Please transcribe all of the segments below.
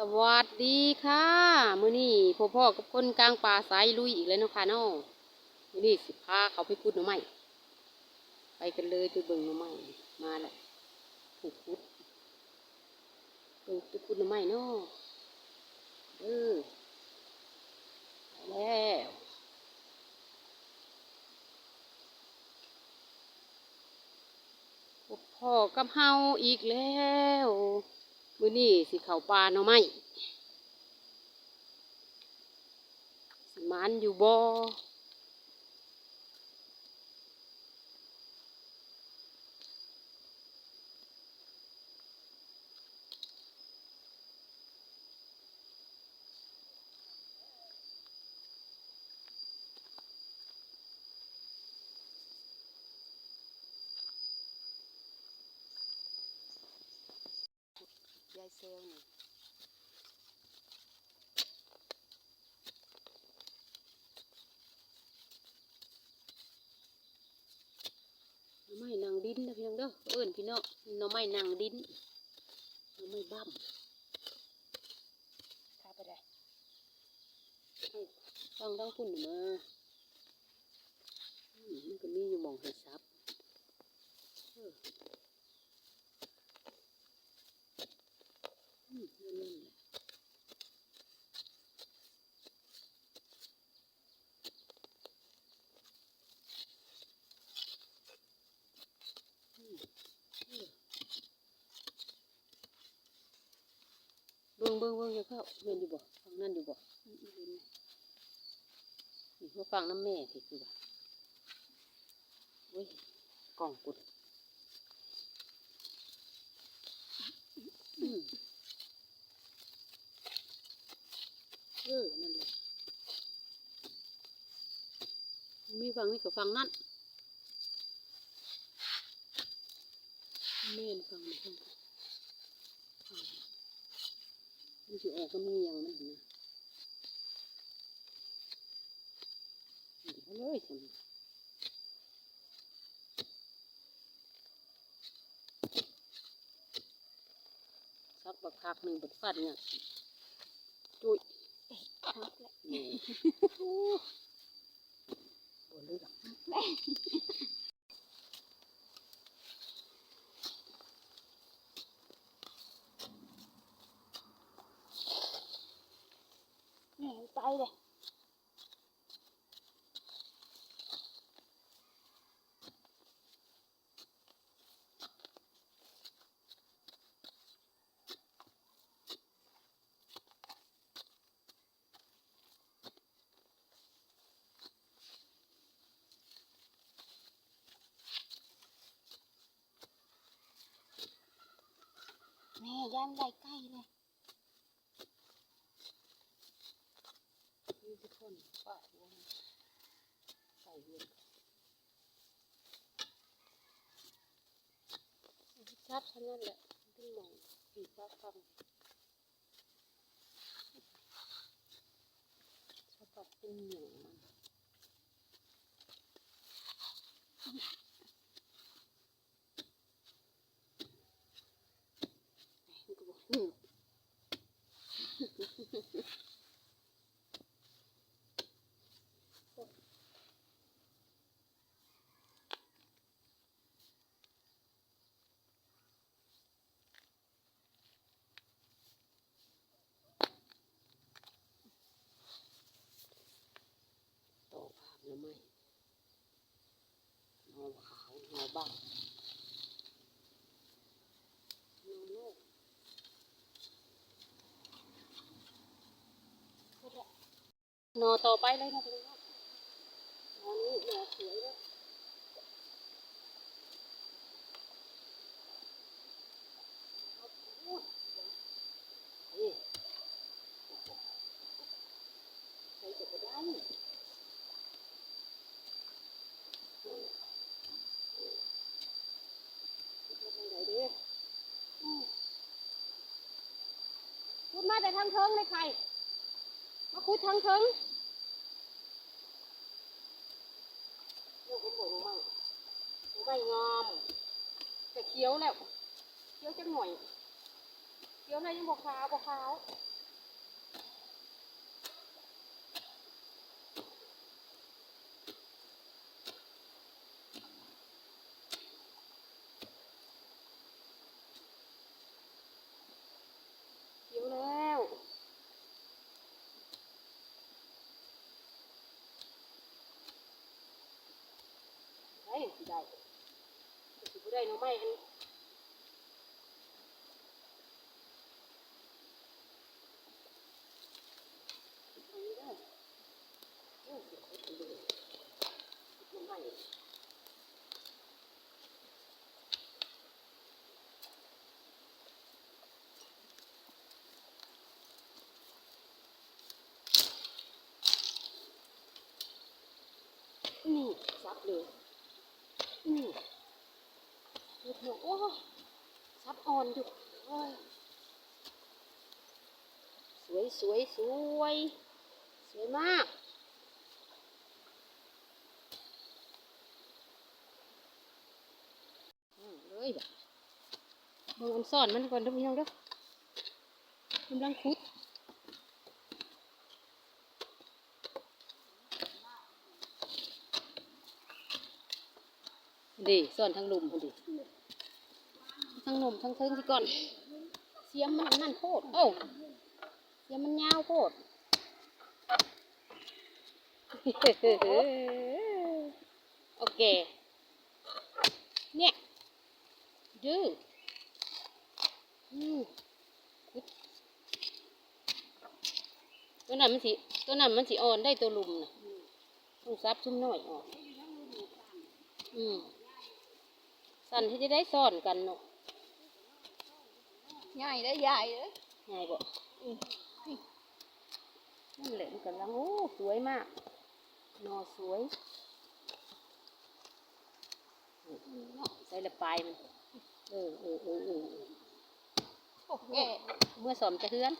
สวัสดีค่ะมื้อนี้พ่อพ่อกับคนกลางป่าสายลุยอีกแล้วเนาะค่ะเนาะมื้อนี้สิพาเขาไปขุดหน่อไม้ไปกันเลยไปเบิ่งหน่อไม้มาแล้วผูกขุดเบิ่งไปขุดหน่อไม้นาะเออแล้วพ่อพ่อกับเฮาอีกแล้ว มื้อนี้สิเข้าป่าเนาะไหมสิมันอยู่บ่ ซลล์นี่น่อไม้นางดินนะพี่น้องเด้อเอิ้นพี่น้องน่อไม้นางดินน่อไม้บ้ำข้าไปได้ให้ฟังทั้งคุณมามันก็มีอยู่มองให้ซับเอออืม นิ่มเออเบิ่งเบิ่งเบิ่งยาเข้าเห็นอยู่บ่ฟังนั่นอยู่บ่มอืมเห็นไหมนี่มาฟังน้ำแม่ที่คือว่าเว้ยกล่องกุดอืม เออนั่นแหละมีฟังนี่กับฟังนั่นแม่นฟังนี่ฟังมันสิออกก็เมียงมันนะเดี๋ยวเลยสิสักบักคักหนึ่งบัดฟันเนี่ยจุย ครับแหละ นี่โอ้บ่เลือก แหม่ไปเลย แย่านใหญ่ใกล้เลยนี่ทุกคนป้าหัวมันใส่เงินชัดเท่านั้นแหละที่มองผีฟ้าฟังชอบเป็นเหนียวมันมันก็บอกอืม ต่อภาพแล้วไหมาขาวเงาบ้างเงาโลกนอต่อไปเลยนะพี่น้องนอนี้นอสวยเลยนี่ใส่จะไปได้ พูด มาแต่ทางเทิงเลยใครมาคุดทางเทิงเรื่องผมบอกลงมั่งไม่งอมแต่เคี้ยวแล้วเคี้ยวจะหน่อยเคี้ยวนะยังบอกขาวบอกขาว เดี๋ยวแล้ว ได้สิได้สิบ่ได้หน่อไม้อันนี้ได้เออสิเอาไปเลยหน่อไม้นี่ซับเลยนี่เห็ดหนวกโอ้ซับอ่อนอยู่โอ้ยสวย สวยสวย สวยมาก เลยแบบเบิ่งอันซ่อนมันก่อนเด้อพี่น้องเด้อกำลังคุดดีซ่อนทั้งลุมพอดีทั้งนมทั้งเทิงที่ก่อน เสียมมันนั่นโพดโอ้า เสียมมันยาวโพดโอเค เนี่ยดื้ออืมตัวนั้นมันสิ ตัวนั้นมันสิอ่อนได้ตัวลุมนะต้องซับชุ่มน้อยออกอืมสั่นที่จะได้ซ่อนกันเนาะใหญ่ได้ใหญ่เลยง่ายบ่อืม นั่นแหละมันกำลังโอ้สวยมากหนอสวยเนาะใส่ละปลายมันเออเออเออเออโอเคเมื่อสอมจะเฮือน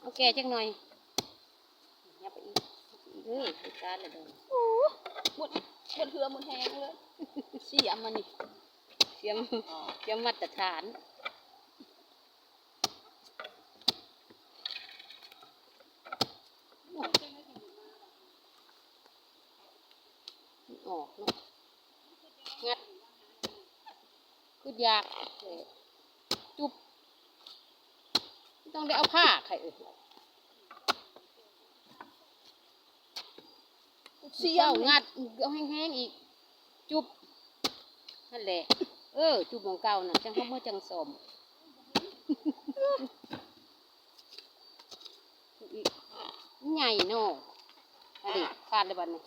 เอาแก่จังหน่อยยับไปอีกอีกเอ้ยจัดการเลยเด้อโอ้หมดหมดเถื่อหมดแหงเลยเสียมันนี่เสียมเสียมมาตรฐานออกเนาะงัด คือยากเลยจุบต้องได้เอาผ้าใครเอ่ยเสียเจ้ามงัดเอาแห้งๆอีก จุบนั่นแหละ เออ จุบของเก่าน่ะจังเขาเมื่อจังสมอีกใหญ่เนาะอันนี้ขาดเลยบัดนี้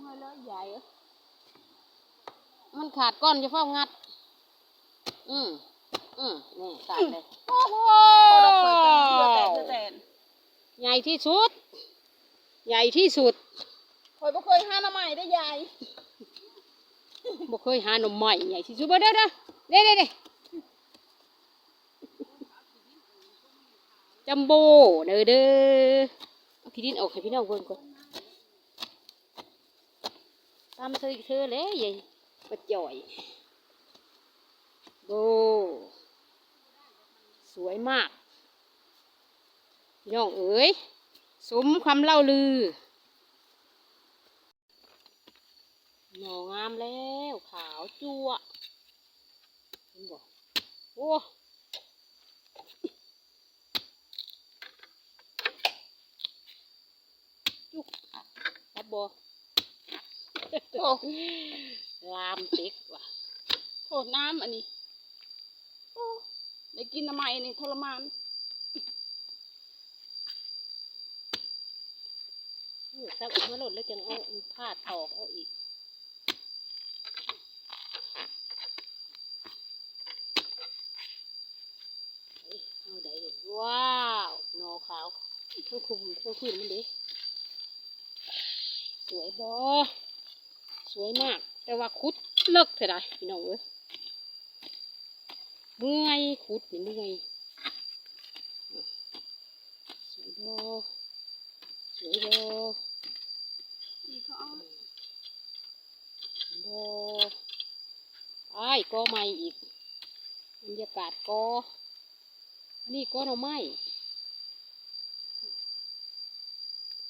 เมื่อเลยใหญ่เหรอ มันขาดก้อนจะเฝ้างัด อืมอืมนี่ขาดเลยโอ้โหเราเคยกันเพื่อแต่เพื่อแต่ใหญ่ที่สุด ใหญ่ที่สุดคอยบ่เคยหาหน้าใหม่ได้ใหญ่บ่เคยหาหน่อไม้ใหญ่ที่สุดบ่เด้อเด้อเด้เด้เด้จัมโบ้เด้อเด้อเอาขี้ดินออกให้พี่น้องเบิ่งก่อนตามเธออีกเธอเลยใหญ่ ปะจ่อยโบสวยมากพี่องเอ๋ยสมคำเล่าลือ หน่องามแล้วขาวจั่วเห็นบ่โอ้จุกอะครับบ่โอ้ ลามเต็กว่ะโทษน้ำอันนี้โอ้ได้กินหน้ำใหม่นี่ทรมานเออซักออกมาหลดแล้วจังเอาผ้าตอกเอาอีกเอ้ยเอาได้เลยว้าวนอขาวทั้งคุมทั้งคืนมันด้สวยบอสวยมาก แต่ว่าคุดเลิกเท่าไรพี่น้องเอ้ยเมื่อยคุดนี่เมื่อยอะสวยบอสวยบอนี่เขาเอาบอไอ้ายก็ไม่อีกบรรยากาศก็นี่ก็หน่อไม้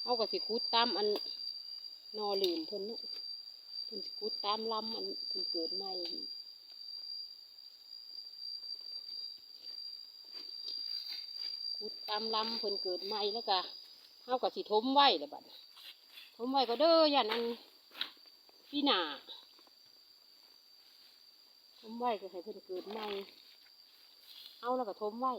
เอากับสิคุดตามอันนอลืมเพิ่นเนาะเพิ่นสิคุด ตามลำอันเพิ่เกิดใหม่คุดตามลำเพิ่นเกิดใหม่แล้วก็เอากับสิทมไว้ล้วบัดทมไว้ก็เด้ออย่านั้นพี่หนาทมไว้ก็ให้เพิ่นเกิดใหม่เอาแล้วก็ทมไว้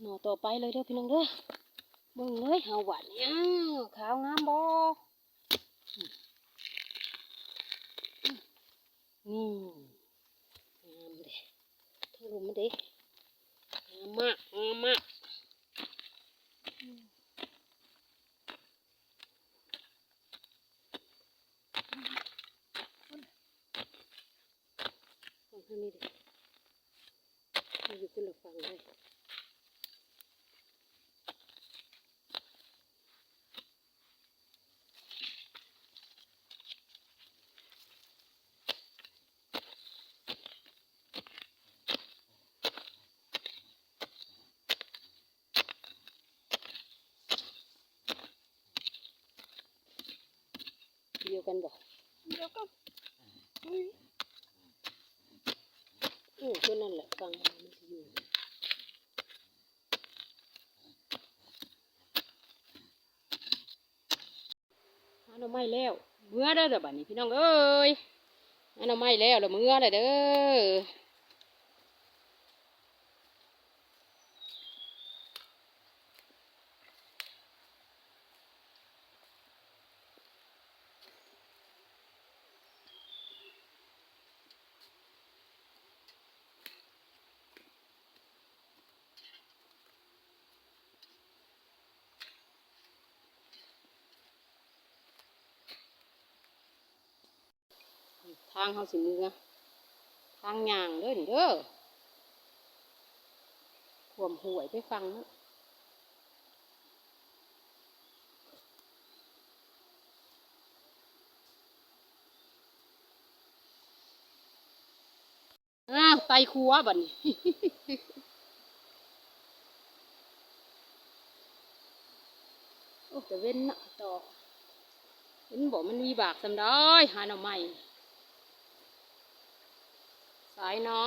หน่อต่อไปเลยเด้อพี่น้องเด้อ เบิ่งเลยเฮาหวานเนี่ยขาวงามบ่นี่งามเด้ทั้งรุมมันเด้งามมากงามมากฟังทางนี้เด้มันอยู่คนละฝั่งเลย เดียวกันบ่ เดี๋ยวก็ อือตัวนั่นแหละฟังมันสิอยู่หาหน่อไม้แล้วเมื่อเด้อเด้อบัดนี้พี่น้องเอ้ยอัน่อไม้แล้วแล้วเมื่อเด้อเด้อางเขาสิเมื่อทางย่างเด้อเด้อขวมห่วยไปฟังนะอ้าวไตครัวบัดนี้โอ้จะเว้นนะต่อเห็นบอกมันมีบากสำได้หาหน่อไม้ สายน้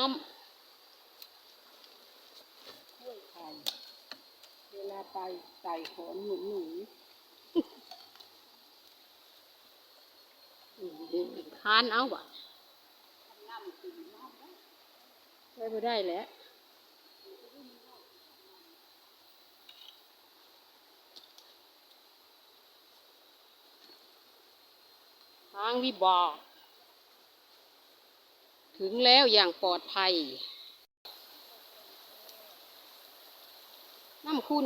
กล้วยไข่เวลาไปใส่ขอนหนุนหนุนำทานเอาบ่ได้บ่ได้แหล้วทางวิบาก ถึงแล้วอย่างปลอดภัย น้ำคุณ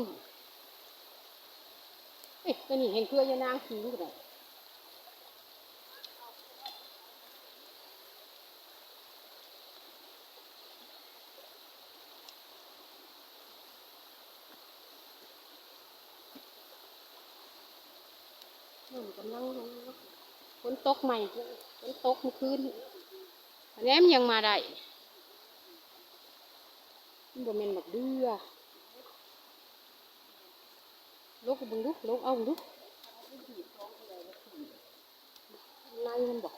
เอ๊ะตัวนี้เห็นเพื่อยานางขิงกันเลยน้ำกำลังลงนะฝนตกใหม่ฝนตกเมื่อคืน อันนี้มันยังมาได้มันบ่แม่นบักเดือลูกก็เบึงดูลูกเอาเบึงดูในมันบอก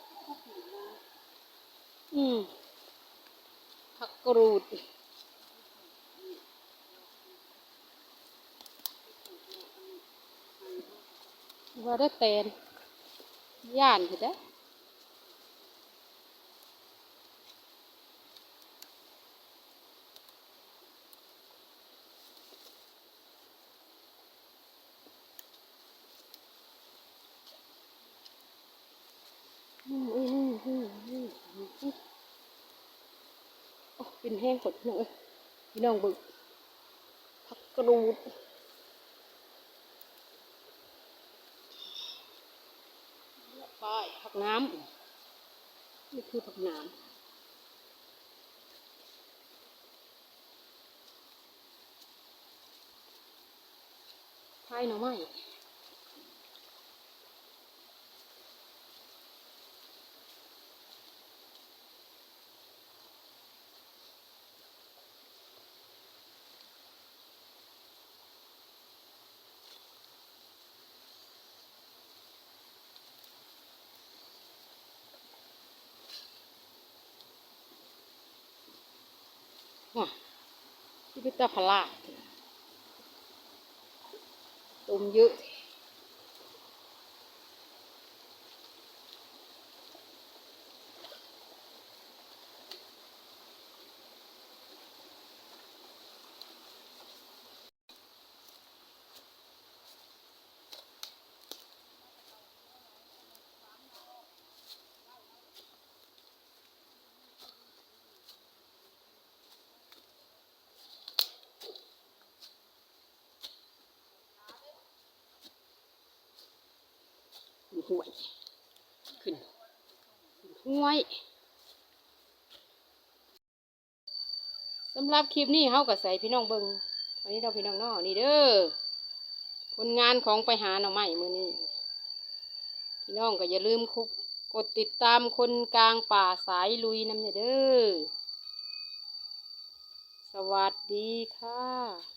อืมผักกรูดว่าได้เตนย่านสิได้ออืมอืมอืมอืมอืมอืมโอ้ เป็นแห้งกดพี่น้องเอ้ยพี่น้องบึกผักกรูดป้ายผักน้ำนี่คือผักน้ำพายหน่อไม้ พิตาพลาตุ่มเยอะ ห้วย ขึ้นห้วยสำหรับคลิปนี้เฮาก็ใส่พี่น้องเบิงวันนี้เราพี่น้องนอนี่เด้อผลงานของไปหาหน่อไม้มือนี้ พี่น้องก็อย่าลืมคุกกดติดตามคนกลางป่าสายลุยน้ำเนี่ยเด้อ สวัสดีค่ะ